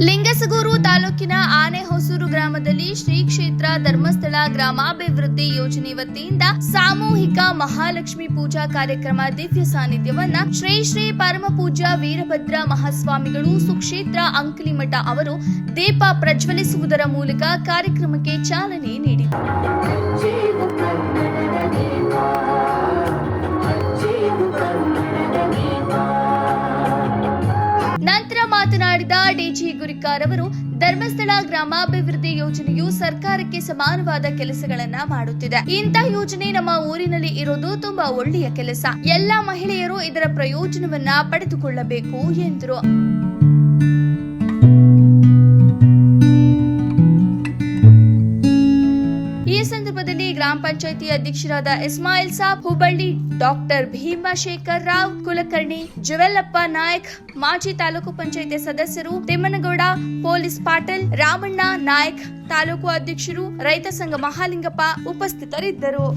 ಲಿಂಗಸಗೂರು ತಾಲೂಕಿನ ಆನೆಹೊಸೂರು ಗ್ರಾಮದಲ್ಲಿ ಶ್ರೀ ಕ್ಷೇತ್ರ ಧರ್ಮಸ್ಥಳ ಗ್ರಾಮಾಭಿವೃದ್ಧಿ ಯೋಜನೆ ವತಿಯಿಂದ ಸಾಮೂಹಿಕ ಮಹಾಲಕ್ಷ್ಮಿ ಪೂಜಾ ಕಾರ್ಯಕ್ರಮ ದಿವ್ಯ ಸಾನ್ನಿಧ್ಯವನ್ನ ಶ್ರೀ ಶ್ರೀ ಪರಮ ಪೂಜ್ಯ ವೀರಭದ್ರ ಮಹಾಸ್ವಾಮಿಗಳು ಸುಕ್ಷೇತ್ರ ಅಂಕಲಿಮಠ ಅವರು ದೀಪ ಪ್ರಜ್ವಲಿಸುವುದರ ಮೂಲಕ ಕಾರ್ಯಕ್ರಮಕ್ಕೆ ಚಾಲನೆ ನೀಡಿದರು. ನಂತರ ಮಾತನಾಡಿದ ಡಿಜಿ ಗುರಿಕಾರ್ ಅವರು, ಧರ್ಮಸ್ಥಳ ಗ್ರಾಮಾಭಿವೃದ್ಧಿ ಯೋಜನೆಯು ಸರ್ಕಾರಕ್ಕೆ ಸಮಾನವಾದ ಕೆಲಸಗಳನ್ನ ಮಾಡುತ್ತಿದೆ. ಇಂತಹ ಯೋಜನೆ ನಮ್ಮ ಊರಿನಲ್ಲಿ ಇರೋದು ತುಂಬಾ ಒಳ್ಳೆಯ ಕೆಲಸ. ಎಲ್ಲಾ ಮಹಿಳೆಯರು ಇದರ ಪ್ರಯೋಜನವನ್ನ ಪಡೆದುಕೊಳ್ಳಬೇಕು ಎಂದರು. ಸಂದರ್ಭದಲ್ಲಿ ಗ್ರಾಮ ಪಂಚಾಯಿತಿ ಅಧ್ಯಕ್ಷರಾದ ಇಸ್ಮಾಯಿಲ್ ಸಾಬ್, ಹುಬ್ಬಳ್ಳಿ ಡಾಕ್ಟರ್ ಭೀಮಶೇಖರ್ ರಾವ್, ಕುಲಕರ್ಣಿ ಜುವೆಲ್ಲಪ್ಪ ನಾಯಕ್, ಮಾಜಿ ತಾಲೂಕು ಪಂಚಾಯಿತಿ ಸದಸ್ಯರು ತಿಮ್ಮನಗೌಡ, ಪೊಲೀಸ್ ಪಾಟೀಲ್, ರಾಮಣ್ಣ ನಾಯಕ್, ತಾಲೂಕು ಅಧ್ಯಕ್ಷರು ರೈತ ಸಂಘ ಮಹಾಲಿಂಗಪ್ಪ ಉಪಸ್ಥಿತರಿದ್ದರು.